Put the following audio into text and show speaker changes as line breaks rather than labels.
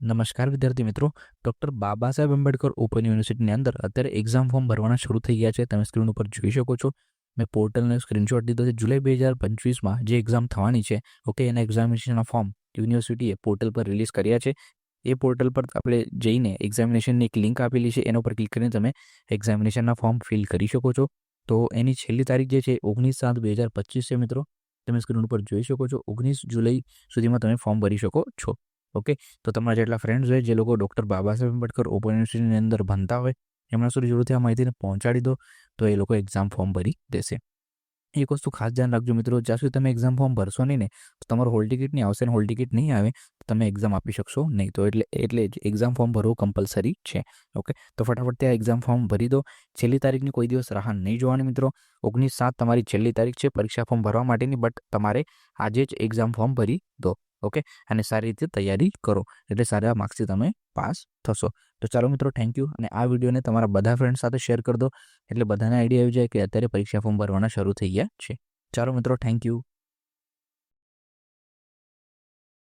નમસ્કાર વિદ્યાર્થી મિત્રો. ડૉક્ટર બાબા સાહેબ આંબેડકર ઓપન યુનિવર્સિટીની અંદર અત્યારે એક્ઝામ ફોર્મ ભરવાના શરૂ થઈ ગયા છે. તમે સ્ક્રીન ઉપર જોઈ શકો છો. મેં પોર્ટલને સ્ક્રીનશોટ લીધો છે. જુલાઈ બે હજાર પચીસમાં જે એક્ઝામ થવાની છે ઓકે એના એક્ઝામિનેશનના ફોર્મ યુનિવર્સિટીએ પોર્ટલ પર રિલીઝ કર્યા છે. એ પોર્ટલ પર આપણે જઈને એક્ઝામિનેશનની એક લિંક આપેલી છે. એના પર ક્લિક કરીને તમે એક્ઝામિનેશનના ફોર્મ ફિલ કરી શકો છો. તો એની છેલ્લી તારીખ જે છે, ઓગણીસ સાત બે હજાર પચીસ છે મિત્રો. તમે સ્ક્રીન ઉપર જોઈ શકો છો. ઓગણીસ જુલાઈ સુધીમાં તમે ફોર્મ ભરી શકો છો. ઓકે? તો તમારા જેટલા ફ્રેન્ડ્સ હોય, જે લોકો ડૉક્ટર બાબા સાહેબ આંબેડકર ઓપન યુનિવર્સિટીની અંદર ભણતા હોય, એમના સુધી જરૂરથી આ માહિતીને પહોંચાડી દો, તો એ લોકો એક્ઝામ ફોર્મ ભરી દેશે. એક વસ્તુ ખાસ ધ્યાન રાખજો મિત્રો, જ્યાં સુધી તમે એક્ઝામ ફોર્મ ભરશો નહીં ને, તો તમારો હોલ ટિકિટ નહીં આવશે અને હોલ ટિકિટ નહીં આવે, તો તમે એક્ઝામ આપી શકશો નહીં. તો એટલે એટલે જ એક્ઝામ ફોર્મ ભરવું કમ્પલસરી છે, ઓકે? તો ફટાફટ ત્યાં એક્ઝામ ફોર્મ ભરી દો. છેલ્લી તારીખની કોઈ દિવસ રાહ નહીં જોવાની મિત્રો. ઓગણીસ સાત તમારી છેલ્લી તારીખ છે, પરીક્ષા ફોર્મ ભરવા માટેની બટ તમારે આજે જ એક્ઝામ ફોર્મ ભરી દો. ઓકે? અને સારી રીતે તૈયારી કરો. એટલે સારા માર્ક્સથી તમે પાસ થશો. તો ચાલો મિત્રો થેન્ક યુ અને આ વિડીયોને તમારા બધા ફ્રેન્ડ સાથે શેર કરી દો. એટલે બધાને આઈડિયા આવી જાય કે અત્યારે પરીક્ષા ફોર્મ ભરવાના શરૂ થઈ ગયા છે. ચાલો મિત્રો થેન્ક યુ